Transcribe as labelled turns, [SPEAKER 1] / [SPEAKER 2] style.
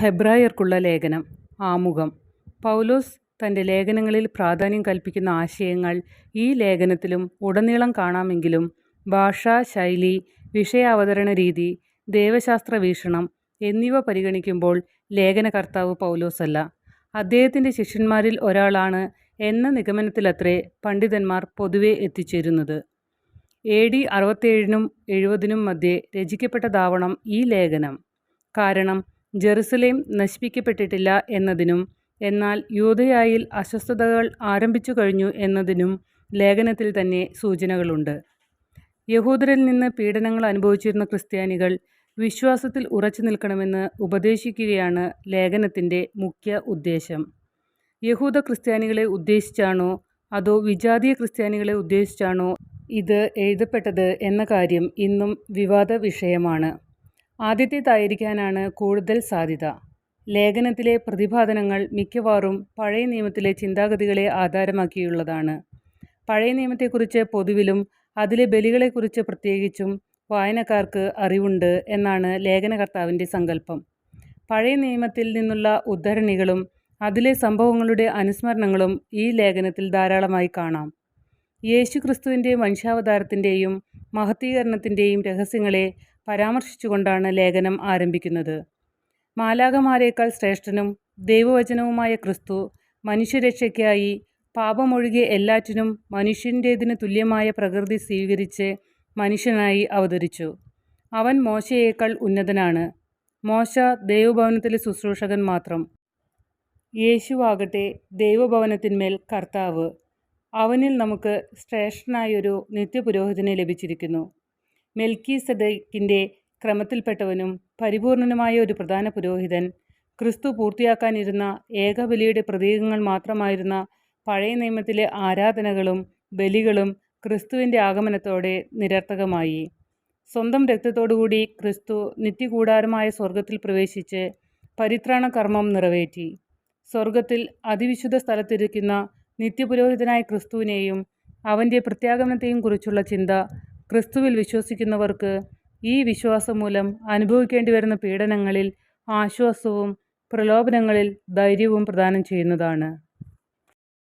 [SPEAKER 1] ഹെബ്രായർക്കുള്ള ലേഖനം ആമുഖം. പൗലോസ് തന്റെ ലേഖനങ്ങളിൽ പ്രാധാന്യം കൽപ്പിക്കുന്ന ആശയങ്ങൾ ഈ ലേഖനത്തിലും ഉടനീളം കാണാമെങ്കിലും ഭാഷാ ശൈലി വിഷയാവതരണ രീതി ദേവശാസ്ത്ര വീക്ഷണം എന്നിവ പരിഗണിക്കുമ്പോൾ ലേഖനകർത്താവ് പൗലോസല്ല. അദ്ദേഹത്തിന്റെ ശിഷ്യന്മാരിൽ ഒരാളാണ് എന്ന നിഗമനത്തിലത്രേ പണ്ഡിതന്മാർ പൊതുവെ എത്തിച്ചേരുന്നത്. എ ഡി അറുപത്തേഴിനും എഴുപതിനും മധ്യേ രചിക്കപ്പെട്ടതാവണം ഈ ലേഖനം. കാരണം ജെറുസലേം നശിപ്പിക്കപ്പെട്ടിട്ടില്ല എന്നതിനും എന്നാൽ യൂതയായിൽ അസ്വസ്ഥതകൾ ആരംഭിച്ചു കഴിഞ്ഞു എന്നതിനും ലേഖനത്തിൽ തന്നെ സൂചനകളുണ്ട്. യഹൂദരിൽ നിന്ന് പീഡനങ്ങൾ അനുഭവിച്ചിരുന്ന ക്രിസ്ത്യാനികൾ വിശ്വാസത്തിൽ ഉറച്ചു നിൽക്കണമെന്ന് ഉപദേശിക്കുകയാണ് ലേഖനത്തിന്റെ മുഖ്യ ഉദ്ദേശം. യഹൂദ ക്രിസ്ത്യാനികളെ ഉദ്ദേശിച്ചാണോ അതോ വിജാതീയ ക്രിസ്ത്യാനികളെ ഉദ്ദേശിച്ചാണോ ഇത് എഴുതപ്പെട്ടത് എന്ന കാര്യം ഇന്നും വിവാദ വിഷയമാണ് ആദ്യത്തേതായിരിക്കാനാണ് കൂടുതൽ സാധ്യത. ലേഖനത്തിലെ പ്രതിപാദനങ്ങൾ മിക്കവാറും പഴയ നിയമത്തിലെ ചിന്താഗതികളെ ആധാരമാക്കിയുള്ളതാണ്. പഴയ നിയമത്തെക്കുറിച്ച് പൊതുവിലും അതിലെ ബലികളെക്കുറിച്ച് പ്രത്യേകിച്ചും വായനക്കാർക്ക് അറിവുണ്ട് എന്നാണ് ലേഖനകർത്താവിന്റെ സങ്കല്പം. പഴയ നിയമത്തിൽ നിന്നുള്ള ഉദ്ധരണികളും അതിലെ സംഭവങ്ങളുടെ അനുസ്മരണങ്ങളും ഈ ലേഖനത്തിൽ ധാരാളമായി കാണാം. യേശുക്രിസ്തുവിന്റെ വംശാവതാരത്തിന്റെയും മഹത്തീകരണത്തിന്റെയും രഹസ്യങ്ങളെ പരാമർശിച്ചുകൊണ്ടാണ് ലേഖനം ആരംഭിക്കുന്നത്. മാലാകമാരേക്കാൾ ശ്രേഷ്ഠനും ദൈവവചനവുമായ ക്രിസ്തു മനുഷ്യരക്ഷയ്ക്കായി പാപമൊഴികെ എല്ലാറ്റിനും മനുഷ്യന്റേതിന് തുല്യമായ പ്രകൃതി സ്വീകരിച്ച് മനുഷ്യനായി അവതരിച്ചു. അവൻ മോശയേക്കാൾ ഉന്നതനാണ്. മോശ ദൈവഭവനത്തിലെ ശുശ്രൂഷകൻ മാത്രം. യേശുവാകട്ടെ ദൈവഭവനത്തിന്മേൽ കർത്താവ്. അവനിൽ നമുക്ക് ശ്രേഷ്ഠനായൊരു നിത്യപുരോഹിതനെ ലഭിച്ചിരിക്കുന്നു. മെൽക്കീസെദക്കിന്റെ ക്രമത്തിൽപ്പെട്ടവനും പരിപൂർണനുമായ ഒരു പ്രധാന പുരോഹിതൻ ക്രിസ്തു പൂർത്തിയാക്കാനിരുന്ന ഏകബലിയുടെ പ്രതീകങ്ങൾ മാത്രമായിരുന്ന പഴയ നിയമത്തിലെ ആരാധനകളും ബലികളും ക്രിസ്തുവിന്റെ ആഗമനത്തോടെ നിരർത്ഥകമായി. സ്വന്തം രക്തത്തോടുകൂടി ക്രിസ്തു നിത്യകൂടാരമായ സ്വർഗത്തിൽ പ്രവേശിച്ച് പരിത്രാണ കർമ്മം നിറവേറ്റി. സ്വർഗത്തിൽ അതിവിശുദ്ധ സ്ഥലത്തിരിക്കുന്ന നിത്യപുരോഹിതനായ ക്രിസ്തുവിനെയും അവന്റെ പ്രത്യാഗമനത്തെയും കുറിച്ചുള്ള ചിന്ത ക്രിസ്തുവിൽ വിശ്വസിക്കുന്നവർക്ക് ഈ വിശ്വാസം മൂലം അനുഭവിക്കേണ്ടി വരുന്ന പീഡനങ്ങളിൽ ആശ്വാസവും പ്രലോഭനങ്ങളിൽ ധൈര്യവും പ്രദാനം ചെയ്യുന്നതാണ്.